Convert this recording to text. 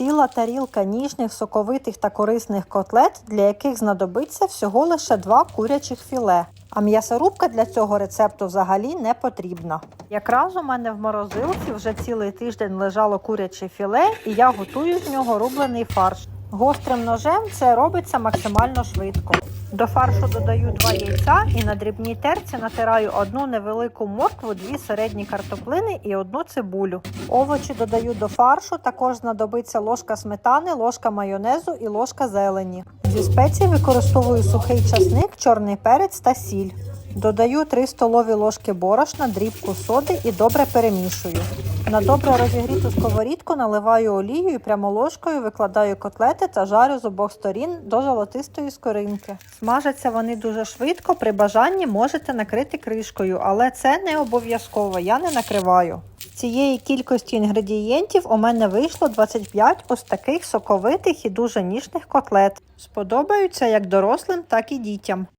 Ціла тарілка ніжних, соковитих та корисних котлет, для яких знадобиться всього лише два курячих філе. А м'ясорубка для цього рецепту взагалі не потрібна. Якраз у мене в морозилці вже цілий тиждень лежало куряче філе, і я готую з нього рублений фарш. Гострим ножем це робиться максимально швидко. До фаршу додаю два яйця і на дрібній терці натираю одну невелику моркву, дві середні картоплини і одну цибулю. Овочі додаю до фаршу, також знадобиться ложка сметани, ложка майонезу і ложка зелені. Зі спецій використовую сухий часник, чорний перець та сіль. Додаю 3 столові ложки борошна, дрібку соди і добре перемішую. На добре розігріту сковорідку наливаю олію і прямо ложкою викладаю котлети та жарю з обох сторін до золотистої скоринки. Смажаться вони дуже швидко, при бажанні можете накрити кришкою, але це не обов'язково, я не накриваю. Цієї кількості інгредієнтів у мене вийшло 25 ось таких соковитих і дуже ніжних котлет. Сподобаються як дорослим, так і дітям.